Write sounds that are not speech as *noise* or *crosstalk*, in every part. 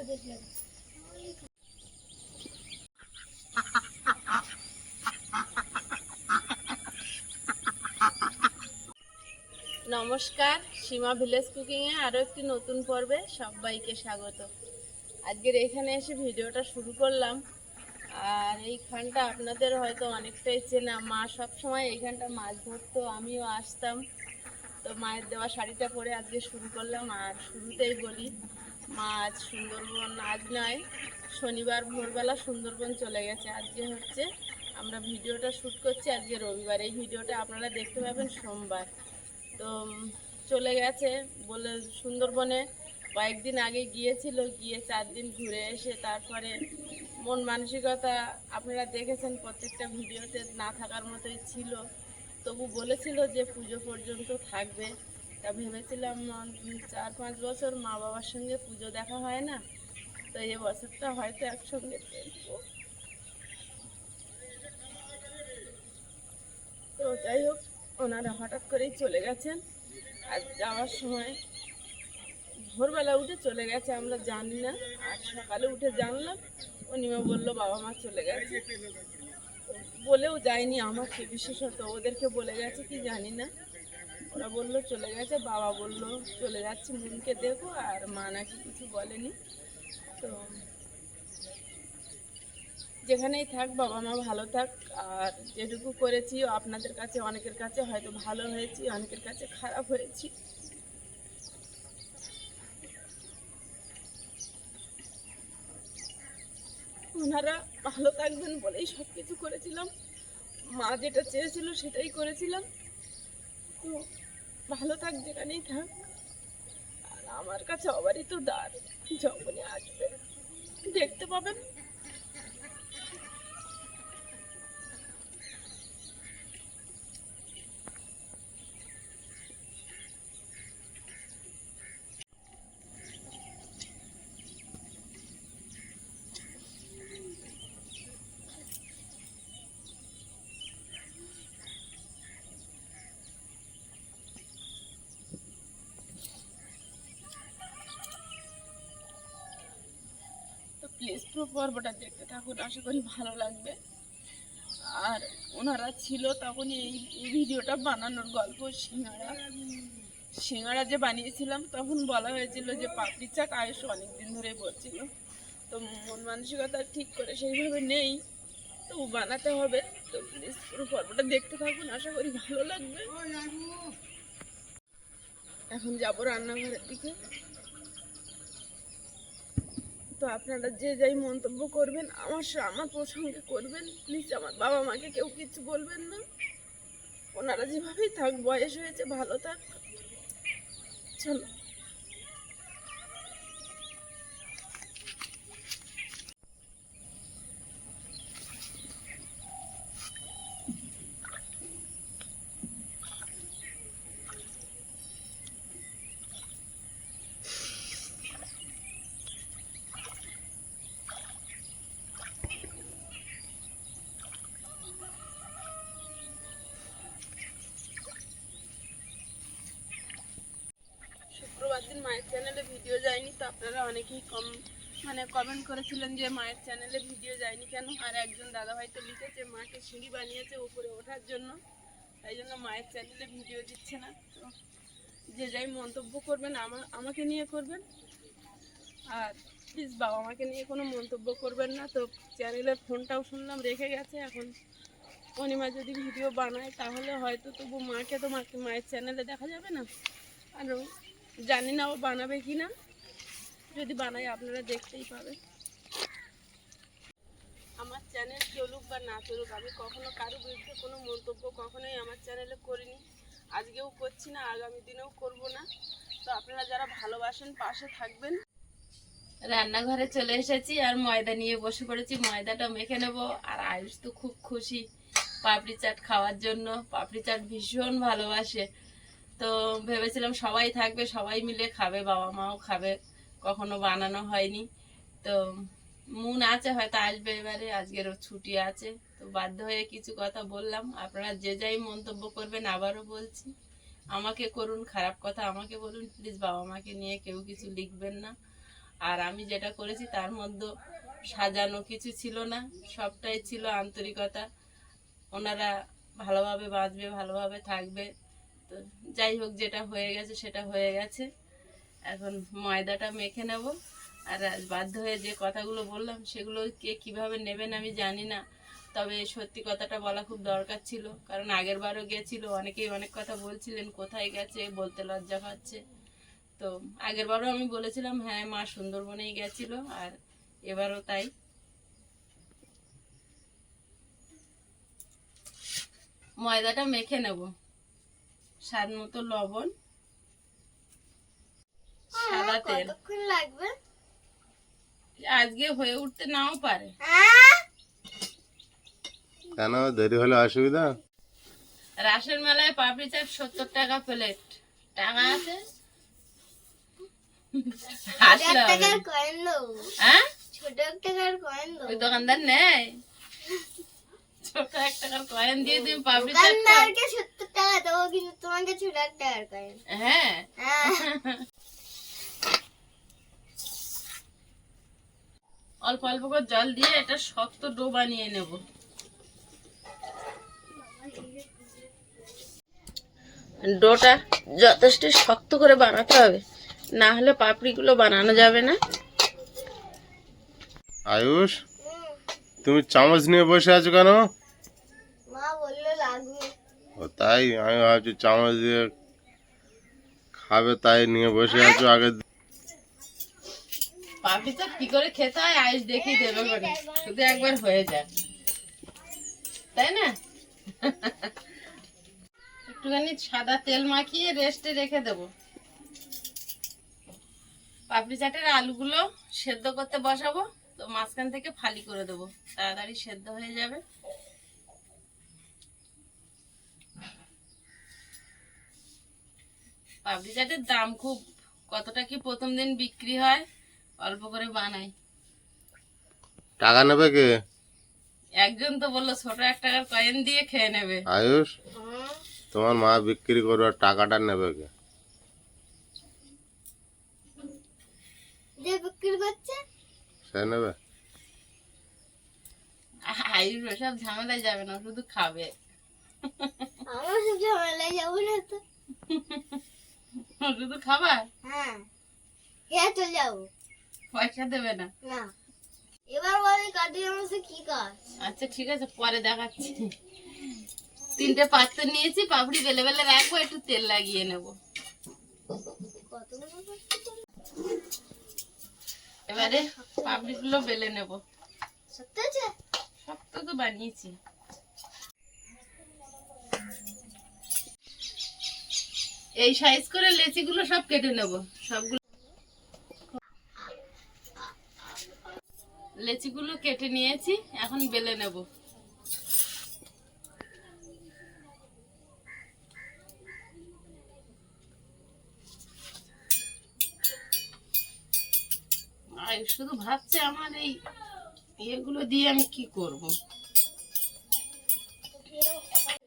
নমস্কার, সীমা ভিলেজ কুকিংয়ে আরও একটি নতুন পর্বে সবাইকে স্বাগত। আজকের এখানে এসে ভিডিওটা শুরু করলাম। আর এইখানটা আপনাদের হয়তো অনেকটাই চেনা। মা সব সময় এইখানটা মাছ ধরতো, আমিও আসতাম। তো মায়ের দেওয়া শাড়িটা পরে আজকে শুরু করলাম। আর শুরুতেই বলি মাছ সুন্দরবন, আজ নয়, শনিবার ভোরবেলা সুন্দরবন চলে গেছে। আজকে হচ্ছে আমরা ভিডিওটা শ্যুট করছি আজকে রবিবার। এই ভিডিওটা আপনারা দেখতে পাবেন সোমবার। তো চলে গেছে বলে সুন্দরবনে। কয়েকদিন আগে গিয়েছিল, গিয়ে চার দিন ঘুরে এসে তারপরে মন মানসিকতা আপনারা দেখেছেন, প্রত্যেকটা ভিডিওতে না থাকার মতোই ছিল। তবু বলেছিল যে পুজো পর্যন্ত থাকবে। তা ভেবেছিলাম চার পাঁচ বছর মা বাবার সঙ্গে পুজো দেখা হয় না, তো এই বছরটা হয়তো একসঙ্গে তো যাই হোক, ওনারা হঠাৎ করেই চলে গেছেন। আর যাওয়ার সময় ভোরবেলা উঠে চলে গেছে, আমরা জানি না। আর সকালে উঠে জানলাম অনিমা বলল, বাবা মা চলে গেছে। বলেও যায়নি, আমার আমাকে বিশেষত ওদেরকে বলে গেছে, কি জানি না। ওরা বলল, চলে গেছে। বাবা বলল, চলে যাচ্ছে মনকে দেখো। আর মা নাকি কিছু বলেনি। তো যেখানেই থাক, বাবা মা ভালো থাক। আর যেটুকু করেছি, আপনাদের কাছে, অনেকের কাছে হয়তো ভালো হয়েছি, অনেকের কাছে খারাপ হয়েছি। ওনারা ভালো থাকবেন বলেই সব কিছু করেছিলাম। মা যেটা চেয়েছিল সেটাই করেছিলাম। তো ভালো থাক যেখানেই থাক। আর আমার কাছে আবারই তো দ্বার যখনই আসবে। দেখতে পাবেন। প্লিজ পুরো পর্বটা দেখতে থাকুন, আশা করি ভালো লাগবে। আর ওনারা ছিল তখন এই এই ভিডিওটা বানানোর গল্প, সিঙ্গারা। সিঙ্গারা যে বানিয়েছিলাম, তখন বলা হয়েছিল যে পাপড়ি চাট আয়ুষ অনেক দিন ধরেই বলছিল। তো মন মানসিকতা ঠিক করে সেইভাবে নেই, তো বানাতে হবে। তো প্লিজ পুরো পর্বটা দেখতে থাকুন, আশা করি ভালো লাগবে। এখন যাব রান্নাঘরের দিকে। তো আপনারা যে যাই মন্তব্য করবেন, আমার আমার প্রসঙ্গে করবেন প্লিজ আমার বাবা মাকে কেউ কিছু বলবেন না। ওনারা যেভাবেই থাক, বয়স হয়েছে, ভালো থাক। চলো। শুক্রবার দিন মায়ের চ্যানেলে ভিডিও যায়নি, তো আপনারা অনেকেই কম মানে কমেন্ট করেছিলেন যে মায়ের চ্যানেলে ভিডিও যায়নি কেন? আর একজন দাদাভাই তো লিখেছে, মাকে সিঁড়ি বানিয়েছে উপরে ওঠার জন্য। তাই জন্য মায়ের চ্যানেলে ভিডিও দিচ্ছে না। তো যে যাই মন্তব্য করবেন আমার আমাকে নিয়ে করবেন? আর প্লিজ বাবা মাকে নিয়ে কোনো মন্তব্য করবেন না। তো চ্যানেলের ফোনটাও শুনলাম, রেখে গেছে। এখন অনিমা যদি ভিডিও বানায়, তাহলে হয়তো তবু মাকে তো মাকে মায়ের চ্যানেলে দেখা যাবে না। আর জানি না ও বানাবে কি না। যদি বানাই আপনারা দেখতেই পাবেন। আমার চ্যানেল চলুক বা না চলুক আমি কখনো কারও বিরুদ্ধে কোনো মন্তব্য কখনোই আমার চ্যানেলে করিনি। আজকেও করছি না, আগামী দিনেও করব না। তো আপনারা যারা ভালোবাসেন, পাশে থাকবেন। রান্নাঘরে চলে এসেছি আর ময়দা নিয়ে বসে পড়েছি। ময়দাটা মেখে নেব। আর আয়ুষ তো খুব খুশি পাপড়ি চাট খাওয়ার জন্য। পাপড়ি চাট ভীষণ ভালোবাসে। তো ভেবেছিলাম সবাই থাকবে, সবাই মিলে খাবে, বাবা মাও খাবে। কখনো বানানো হয়নি। তো মন আছে হয়তো আসবে এবারে, আজকের ছুটি আছে। তো বাধ্য হয়ে কিছু কথা বললাম। আপনারা যে যাই মন্তব্য করবেন আবারও বলছি। আমাকে করুন, খারাপ কথা আমাকে বলুন। প্লিজ বাবা মাকে নিয়ে কেউ কিছু লিখবেন না। আর আমি যেটা করেছি তার মধ্যে সাজানো কিছু ছিল না। সবটাই ছিল আন্তরিকতা। ওনারা ভালোভাবে বাঁচবে, ভালোভাবে থাকবে। তো যাই হোক, যেটা হয়ে গেছে সেটা হয়ে গেছে। এখন ময়দাটা মেখে নেব। আর বাধ্য হয়ে যে কথাগুলো বললাম, সেগুলো কে কীভাবে নেবেন আমি জানি না। তবে সত্যি কথাটা বলা খুব দরকার ছিল, কারণ আগের বারও গেছিল, অনেকেই অনেক কথা বলছিলেন, কোথায় গেছে, বলতে লজ্জা পাচ্ছে। তো আগের বারও আমি বলেছিলাম হ্যাঁ মা সুন্দরবনেই গেছিল, আর এবারও তাই। ময়দাটা মেখে নেব। স্বাদ মতো লবণ সাদা তেল। লাগবে? আজকে হয়ে উঠতে নাও পারে। হ্যাঁ? কেন? দেরি হলে অসুবিধা? রাসের মেলায় পাপড়ি চাপ সত্তর টাকা প্লেট। টাকা আছে? হ্যাঁ? দোকানদার নেয় ছোট এক টাকার কয়েন দিয়ে তুমি খাও। দোকানদারকে সত্তর টাকা দেবো কিন্তু তোমাকে ছোট এক টাকার কয়েন হ্যাঁ। হ্যাঁ। অল্প অল্প করে জল দিয়ে এটা শক্ত ডো বানিয়ে নেব। ডোটা যথেষ্ট শক্ত করে বানাতে হবে না হলে পাপড়িগুলো বানানো যাবে না। আয়ুষ তুমি চামচ নিয়ে বসে আছো কেন? তাই? আমি ভাবছি চামচ দিয়ে খাবে তাই নিয়ে বসে আছো আগে পাপড়ি চাট কি করে খেতে হয়? আইস দেখিয়ে দেবে করে শুধু একবার হয়ে যায় তাই না? একটুখানি সাদা তেল মাখিয়ে রেস্টে রেখে দেবো। পাপড়ি চাটের আলুগুলো সেদ্ধ করতে বসাবো তো মাঝখান থেকে ফালি করে দেবো। তাড়াতাড়ি সেদ্ধ হয়ে যাবে। পাপড়ি চাটের দাম খুব কতটা কি প্রথম দিন বিক্রি হয়? অল্প করে বানাই। টাকা নেবে কে? একজন তো বলল ছোট এক টাকার কয়েন দিয়ে খেয়ে নেবে। আয়ুষ হুম। তোমার মা বিক্রি করবে আর টাকাটা নেবে কে? যে বিক্রি করছে? সে নেবে। আয়ুষ ওসব ঝামেলায় যাবে না শুধু খাবে। আমার সব ঝামেলায় যাব না তো। *laughs* শুধু খাবার? হ্যাঁ। হ্যাঁ চলে যাব। পয়সা দেবে না। না। এবার বলি কাটি আমার কি কাজ? আচ্ছা ঠিক আছে পরে দেখাচ্ছি। তিনটে পাত্র নিয়েছি পাপড়ি বেলে বেলে রাখব একটু তেল লাগিয়ে নেব? এবারে পাপড়িগুলো বেলে নেব। সত্যি আছে? শক্ত তো বানিয়েছি। এই সাইজ করে লেচিগুলো সব কেটে নেব। সবগুলো লেচিগুলো কেটে নিয়েছি, এখন বেলে নেব। শুধু ভাবছে আমার এই ইয়েগুলো দিয়ে আমি কি করব?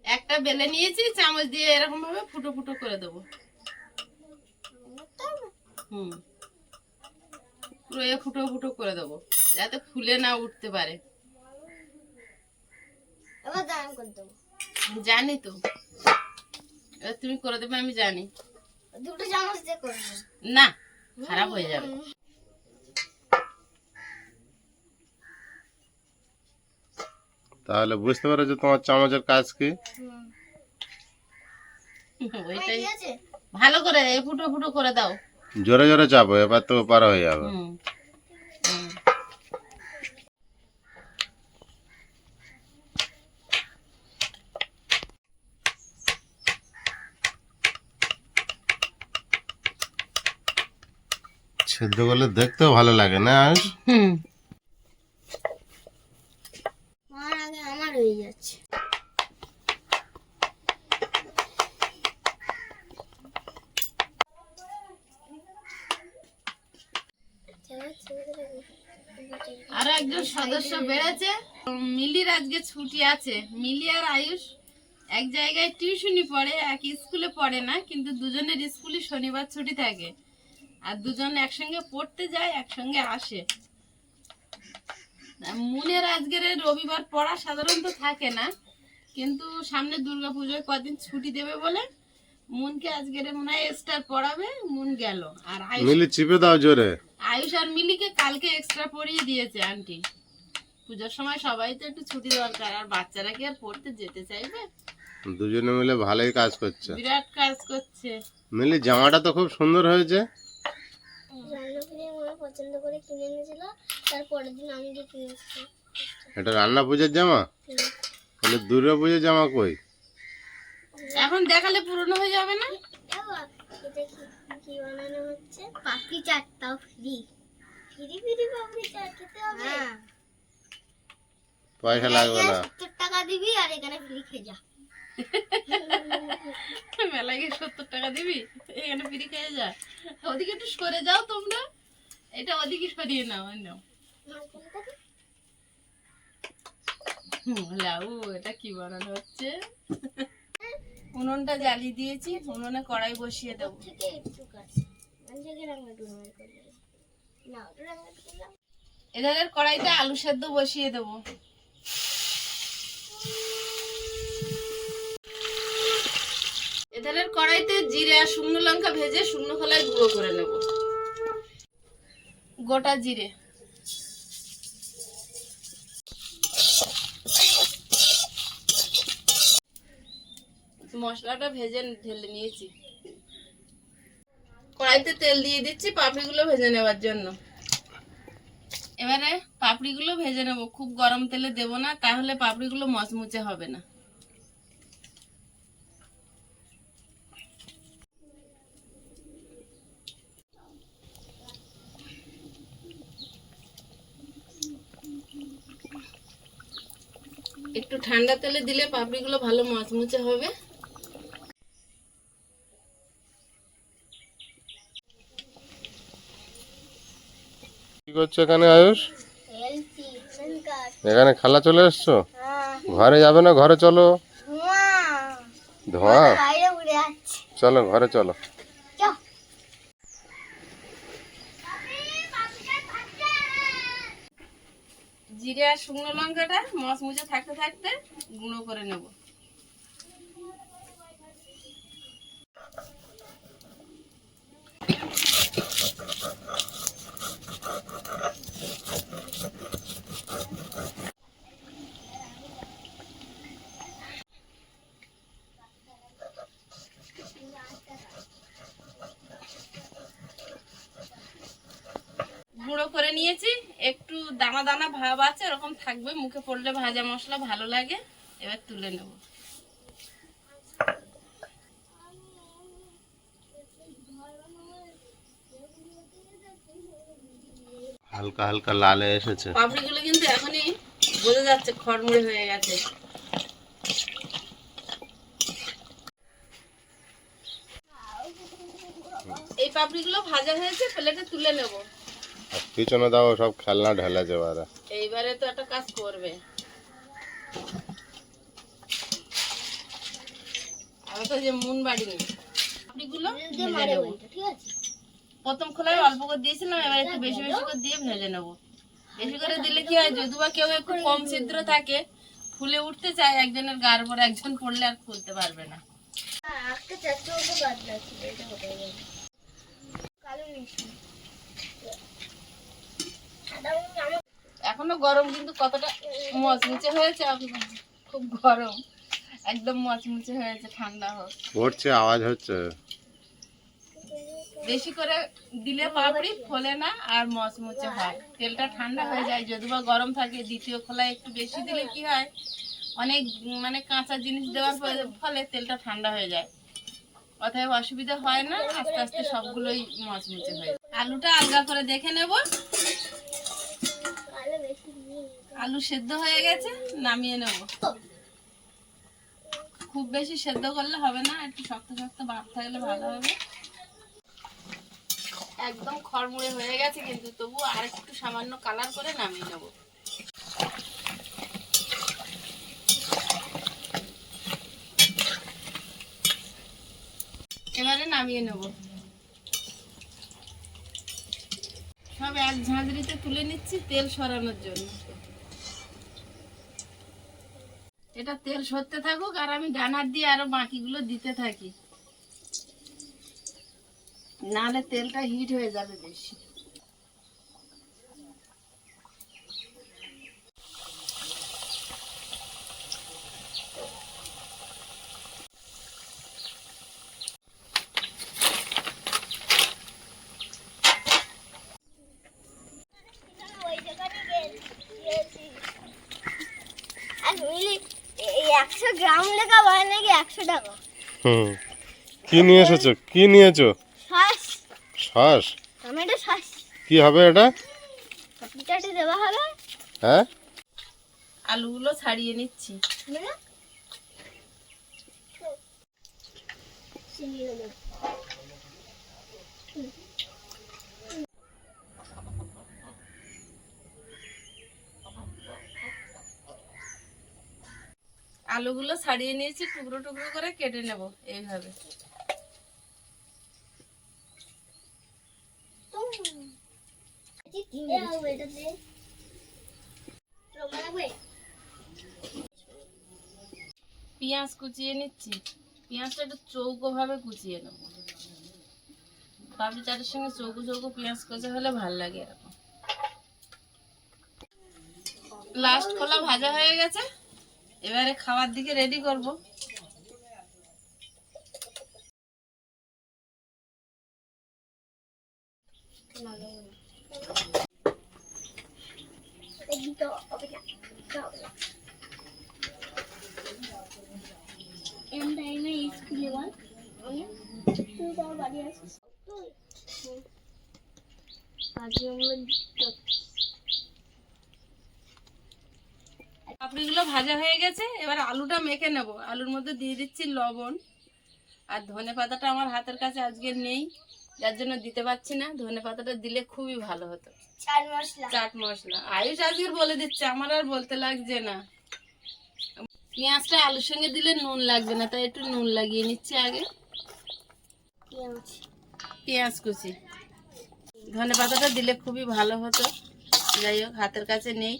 একটা বেলে নিয়েছি চামচ দিয়ে এরকম ভাবে ফুটো ফুটো করে দেবো। হুম। পুরো ফুটো ফুটো করে দেবো যাতে ফুলে না উঠতে পারে। জানি তো। তুমি করে দেবে আমি জানি। দুটো চামচ দিয়ে করব না খারাপ হয়ে যাবে। তাহলে বুঝতে পারো যে তোমার চামচের কাজ কি? আছে ভালো করে ফুটো ফুটো করে দাও। জোরে জোরে চাপো এবার তো পার হয়ে যাবে। সেদ্ধ করলে দেখতেও ভালো লাগে না হুম আমার হয়ে যাচ্ছে। আর একজন সদস্য বেড়েছে। মিলির আজকে ছুটি আছে। মিলি আর আয়ুষ এক জায়গায় টিউশনি পড়ে, এক স্কুলে পড়ে না, কিন্তু দুজনের স্কুলই শনিবার ছুটি থাকে। আর দুজন একসঙ্গে পড়তে যায়, একসঙ্গে আসে। মুনের আজকের রবিবার পড়া সাধারণত থাকে না কিন্তু সামনে দুর্গা পুজোয় কদিন ছুটি দেবে বলে মুনকে আজকের মনে হয় এক্সট্রা পড়াবে মুন গেল। আর মিলি চিপে দাও জোরে। আয়ুষ আর মিলিকে কালকে এক্সট্রা পড়িয়ে দিয়েছে আন্টি। পুজোর সময় সবাই তো একটু ছুটি দরকার আর বাচ্চারা কি আর পড়তে যেতে চাইবে? দুজনে মিলে ভালোই কাজ করছে। বিরাট কাজ করছে। মিলি জামাটা তো খুব সুন্দর হয়েছে। আমার পছন্দ করে কিনে এনেছিল তারপরের দিন আমি কিনেছি এটা রান্না পুজোর জামা? তাহলে দুর্গা পুজোর জামা কই? এখন দেখালে পুরনো হয়ে যাবে না? কি কি বানানো হচ্ছে? Papdi চাটটাও free free free papdi chaat খেতে হবে। পয়সা লাগবে না। সত্তর টাকা দিবি আর এখানে ফ্রি খেয়ে যা। মেলায় গিয়ে সত্তর টাকা দিবি এখানে ফিরে খেয়ে যা। ওদিকে একটু সরে যাও তোমরা। এটা ওদিকে সরিয়ে নাও নাও। লাউ এটা কি বানানো হচ্ছে? উনুনটা জ্বালিয়ে দিয়েছি উনুনে কড়াই বসিয়ে দেবো। এধারের কড়াইতে আলু সেদ্ধ বসিয়ে দেবো। এধারের কড়াইতে জিরে আর শুকনো লঙ্কা ভেজে শুকনো খোলায় গুঁড়ো করে নেব। গোটা জিরে। মশলাটা ভেজে ঢেলে নিয়েছি। কড়াইতে তেল দিয়ে দিচ্ছি, পাপড়িগুলো ভেজে নেওয়ার জন্য। এবারে পাপড়িগুলো ভেজে নেব। খুব গরম তেলে দেব না, তাহলে পাপড়িগুলো মচমুচে হবে না। একটু ঠান্ডা তেলে দিলে পাপড়িগুলো ভালো মচমুচে হবে। কি করছ এখানে আয়ুষ? এখানে খেলা চলে এসছো? হ্যাঁ। ঘরে যাবে না? ঘরে চলো। ধোঁয়া। চলো ঘরে চল। জিরে আর শুকনো লঙ্কাটা মচমুচে থাকতে থাকতে গুঁড়ো করে নেব। গুঁড়ো করে নিয়েছি। একটু দানা দানা ভাব আছে এরকম থাকবে। মুখে পড়লে ভাজা মশলা ভালো লাগে। এবার তুলে নেব। হালকা হালকা লালে এসেছে। পাপড়িগুলো কিন্তু এখনই বোঝা যাচ্ছে খড়মুড়ে হয়ে গেছে। এই পাপড়িগুলো ভাজা হয়েছে প্লেটে তুলে নেব। আর পিছনে দাও সব খেলনা ঢেলেছে বারে। এইবারে তো একটা কাজ করবে। আমি তো যে মুন বাড়ি মারে নেব। ঠিক আছে? প্রথম খোলায় অল্প করে দিয়েছিলাম এবার একটু বেশি বেশি করে দিয়ে ভেজে নেব। বেশি করে দিলে কি হয় যদি বা কেউ একটু কম ছিদ্র থাকে ফুলে উঠতে চায় একজনের গার পর একজন পড়লে আর খুলতে পারবে না। একটা চারটে মতো বাদ লাগছিল এটা গেলে কালো মিষ্টি এখনও গরম কিন্তু কতটা মচমুচে হয়েছে খুব গরম। একদম মচমুচে হয়েছে ঠান্ডা হোক। পড়ছে আওয়াজ হচ্ছে। বেশি করে দিলে পাপড়ি ফোলে না আর মচমুচে হয়। তেলটা ঠান্ডা হয়ে যায় যদি বা গরম থাকে দ্বিতীয় খোলায় একটু বেশি দিলে কি হয় অনেক মানে কাঁচা জিনিস দেওয়ার ফলে- ফলে তেলটা ঠান্ডা হয়ে যায়। অতএব অসুবিধা হয় না আস্তে আস্তে সবগুলোই মচমুচে হয়ে আলুটা আলগা করে দেখে নেব। আলু সেদ্ধ হয়ে গেছে, নামিয়ে নেব। খুব বেশি সেদ্ধ করলে হবে না, একটু শক্ত শক্ত ভাব থাকলে ভালো হবে। একদম খড়মুড়ে হয়ে গেছে, কিন্তু তবু আর একটু সামান্য কালার করে নামিয়ে নেব। এবারে নামিয়ে নেব। সব এক ঝাঁঝরিতে তুলে নিচ্ছি তেল সরানোর জন্য। এটা তেল সরতে থাকুক আর আমি ডানার দিয়ে আরও বাকিগুলো দিতে থাকি। নাহলে তেলটা হিট হয়ে যাবে বেশি ওই দোকানে গে- গিয়েছি। আর মিলি এই একশো গ্রাম লেখা হয় নাকি একশো টাকা হুম। কি নিয়ে এসেছ? কি নিয়েছো? শ্বাস। শ্বাস? টমেটো শ্বাস। কি হবে এটা? পিঠাটি দেওয়া হবে। হ্যাঁ? আলুগুলো ছাড়িয়ে নিচ্ছি। আলুগুলো ছাড়িয়ে নিয়েছি, টুকরো টুকরো করে কেটে নেব এইভাবে? পেঁয়াজ কুচিয়ে নিচ্ছি। পেঁয়াজটা একটু চৌকো ভাবে কুচিয়ে নেব। পাপড়ি চাটের সঙ্গে চৌকো চৌকো পেঁয়াজ কুচি হলে ভালো লাগে এরকম। লাস্ট খোলা ভাজা হয়ে গেছে। এবারে খাওয়ার দিকে রেডি করব। তুই বাড়ি আসিস আজকে আমরা পাপড়িগুলো ভাজা হয়ে গেছে এবার আলুটা মেখে নেব। আলুর মধ্যে দিয়ে দিচ্ছি লবণ। আর ধনে পাতাটা আমার হাতের কাছে আজকে নেই যার জন্য দিতে পারছি না। ধনে পাতাটা দিলে খুবই ভালো হতো। চাট মশলা। আয়ুষ আজকে বলে দিচ্ছে আমার আর বলতে লাগছে না। পেঁয়াজটা আলুর সঙ্গে দিলে নুন লাগবে না তাই একটু নুন লাগিয়ে নিচ্ছি আগে। পেঁয়াজ কুচি। ধনে পাতাটা দিলে খুবই ভালো হতো। যাই হোক হাতের কাছে নেই।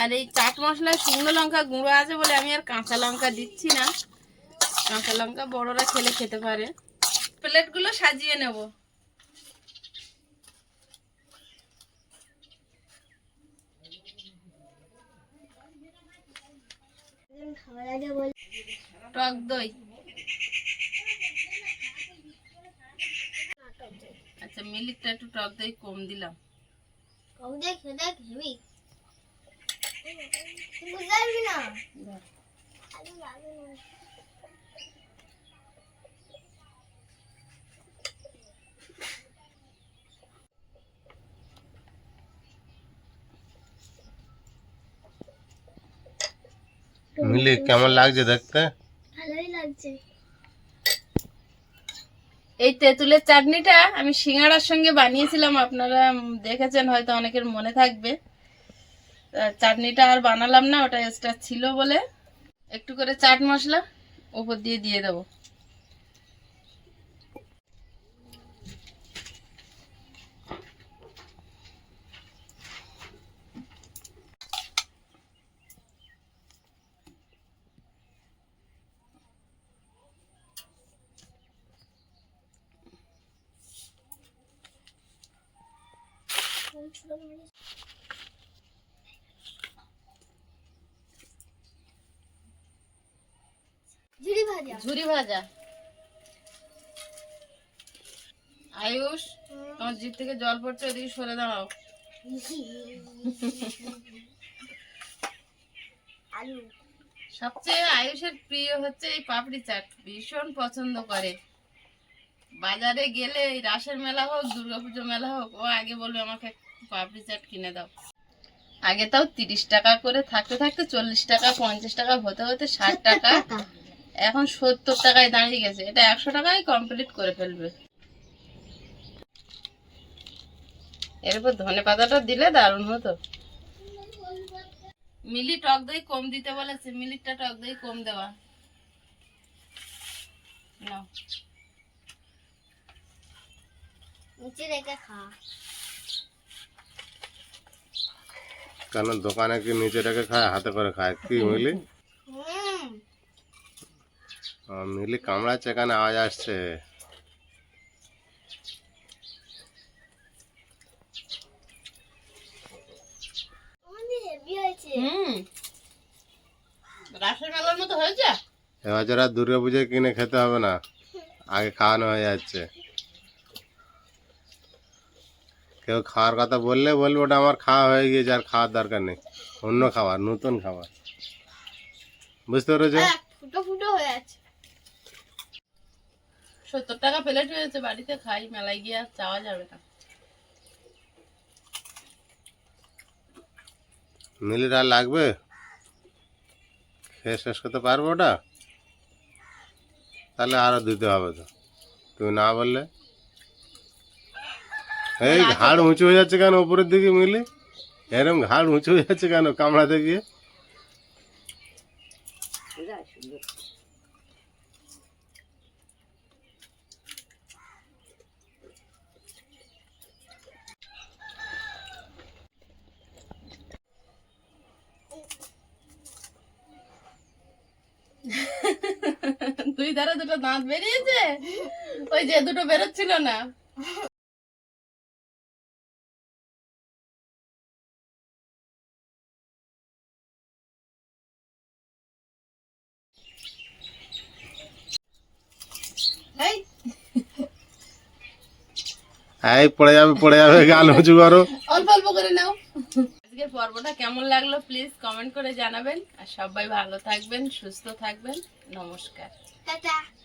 আর এই চাট মশলা শুকনো লঙ্কা গুঁড়ো আছে বলে আমি আর কাঁচা লঙ্কা দিচ্ছি না। কাঁচা লঙ্কা বড়রা খেলে খেতে পারে। প্লেটগুলো সাজিয়ে নেব। টক দই। আচ্ছা মিলিকটা একটু টক দই কম দিলাম। কবে দেখ দেখ হেবি না। মিলি কেমন লাগছে দেখতে? ভালোই লাগছে। এই তেঁতুলের চাটনিটা আমি সিঙ্গাড়ার সঙ্গে বানিয়েছিলাম আপনারা দেখেছেন হয়তো অনেকের মনে থাকবে। চাটনিটা আর বানালাম না, ওটা এক্সট্রা ছিল বলে। একটু করে চাট মশলা ওপর দিয়ে দিয়ে দেবো। ঝুড়ি ভাজা। ঝুরি ভাজা। আয়ুষ তোমার জিভ থেকে জল পড়ছে ওদিকে সরে দাঁড়াও। *laughs* আলু। সবচেয়ে আয়ুষের প্রিয় হচ্ছে এই পাপড়ি চাট ভীষণ পছন্দ করে। বাজারে গেলে এই রাসের মেলা হোক দুর্গাপুজো মেলা হোক ও আগে বলবে আমাকে পাপড়ি চাট কিনে দাও। আগে তাও তিরিশ টাকা করে থাকতে থাকতে চল্লিশ টাকা পঞ্চাশ টাকা হতে হতে ষাট টাকা। *laughs* এখন সত্তর টাকায় দাঁড়িয়ে গেছে। এটা একশো টাকায় কমপ্লিট করে ফেলবে। এরপর ধনে পাতাটা দিলে দারুণ হতো। মিলি টক দই কম দিতে বলেছে। মিলিটা টক দই কম দেওয়া। নাও। নিচে রেখে খা। কেন দোকানে কি নিচে রেখে খায় হাতে করে খায়? কি মিলি? মিলি কামড়াচ্ছে এখানে আওয়াজ আসছে। এবছর আর দুর্গা পুজোয় কিনে খেতে হবে না আগে খাওয়ানো হয়ে যাচ্ছে। কেউ খাওয়ার কথা বললে বলবে ওটা আমার খাওয়া হয়ে গিয়েছে আর খাওয়ার দরকার নেই। অন্য খাবার নতুন খাবার। বুঝতে পেরেছ? হ্যাঁ ফুটো ফুটো হয়ে আছে। সত্তর টাকা প্লেট হয়েছে বাড়িতে খাই মেলায় গিয়ে আর চাওয়া যাবে না। মিলির আর লাগবে? খেয়ে শেষ করতে পারব ওটা? তাহলে আরও দিতে হবে তো। তুমি না বললে? এই ঘাড় উঁচু হয়ে যাচ্ছে কেন উপরের দিকে মিলি? এরম ঘাড় উঁচু হয়ে যাচ্ছে কেন কামড়াতে গিয়ে? দুই ধারে দুটো দাঁত বেরিয়েছে? ওই যে দুটো বেরোচ্ছিল না। এই, এই পড়ে যাবে পড়ে যাবে গাল উঁচু করো। অল্প অল্প করে নাও। আজকের পর্বটা কেমন লাগল? প্লিজ কমেন্ট করে জানাবেন। আর সবাই ভালো থাকবেন সুস্থ থাকবেন। নমস্কার। 大家。